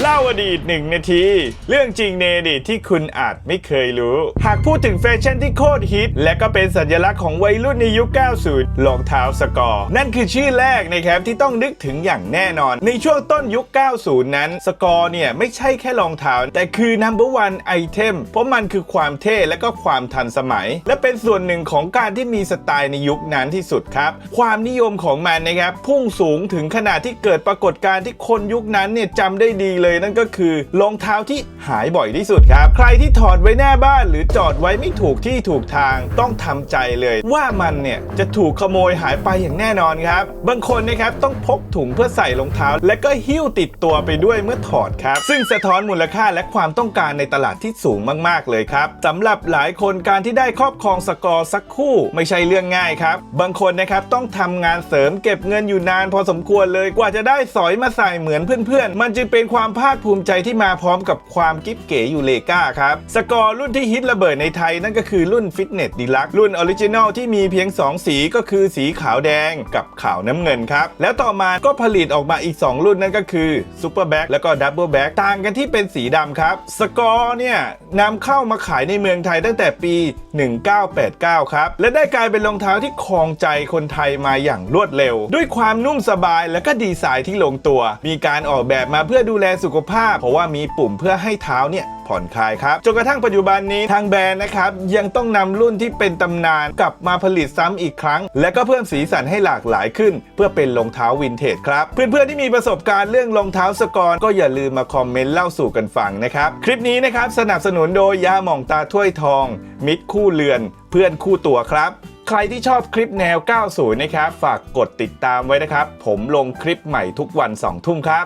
เล่าอดีตหนึ่งนาที เรื่องจริงในอดีตที่คุณอาจไม่เคยรู้ หากพูดถึงแฟชั่นที่โคตรฮิต และก็เป็นสัญลักษณ์ของวัยรุ่นในยุค 90 รองเท้าสกอร์ นั่นคือชื่อแรกนะครับที่ต้องนึกถึงอย่างแน่นอน ในช่วงต้นยุค 90 นั้น สกอร์เนี่ย ไม่ใช่แค่รองเท้า แต่คือ number one item เพราะมันคือความเท่และก็ความทันสมัย และเป็นส่วนหนึ่งของการที่มีสไตล์ในยุคนั้นที่สุดครับความนิยมของมันนะครับพุ่งสูงถึงขนาดที่เกิดปรากฏการณ์ที่คนยุคนั้นเนี่ยจำได้ดีเลยนั่นก็คือรองเท้าที่หายบ่อยที่สุดครับ ใครที่ถอดไว้หน้าบ้าน หรือจอดไว้ไม่ถูกที่ถูกทางต้องทำใจเลย ว่ามันเนี่ยจะถูกขโมยหายไปอย่างแน่นอนครับ บางคนนะครับต้องพกถุงเพื่อใส่รองเท้า และก็หิ้วติดตัวไปด้วยเมื่อถอดครับ ซึ่งสะท้อนมูลค่าและความต้องการในตลาดที่สูงมาก ๆ เลยครับสำหรับหลายคนการที่ได้ครอบครองสกอร์สักคู่ ไม่ใช่เรื่องง่ายครับ บางคนนะครับต้องทำงานเสริมเก็บเงินอยู่นานพอสมควรเลยกว่าจะได้สอยมาใส่เหมือนเพื่อนๆ มันจึงเป็นความภาคภูมิใจที่มาพร้อมกับความกิ๊บเก๋อยู่เลก้าครับ สกอร์รุ่นที่ฮิตระเบิดในไทยนั่นก็คือรุ่นฟิตเนสดีลักรุ่นออริจินอลที่มีเพียง 2 สีก็คือสีขาวแดงกับขาวน้ำเงินครับ แล้วต่อมาก็ผลิตออกมาอีก 2 รุ่นนั่นก็คือซูเปอร์แบ็กแล้วก็ดับเบิลแบ็กต่างกันที่เป็นสีดำครับ สกอร์เนี่ยนำเข้ามาขายในเมืองไทยตั้งแต่ปี 1989 ครับ และได้กลายเป็นรองเท้าที่ครองใจคนไทยมาอย่างรวดเร็ว ด้วยความนุ่มสบายและก็ดีไซน์ที่ลงตัว มีการออกแบบมาเพื่อดูแลสุขภาพ เพราะว่ามีปุ่มเพื่อให้เท้าเนี่ยผ่อนคลายครับจนกระทั่งปัจจุบันนี้ทางแบรนด์นะครับยังต้องนำรุ่นที่เป็นตำนานกลับมาผลิตซ้ำอีกครั้ง และก็เพิ่มสีสันให้หลากหลายขึ้น เพื่อเป็นรองเท้าวินเทจครับ เพื่อนๆที่มีประสบการณ์เรื่องรองเท้าสกอร์ก็อย่าลืมมาคอมเมนต์เล่าสู่กันฟังนะครับ คลิปนี้นะครับสนับสนุนโดยยาหม่องตาถ้วยทอง มิตรคู่เรือน เพื่อนคู่ตัวครับใครที่ชอบคลิปแนว 90 นะครับ ฝากกดติดตามไว้นะครับ ผมลงคลิปใหม่ทุกวัน 2 ทุ่มครับ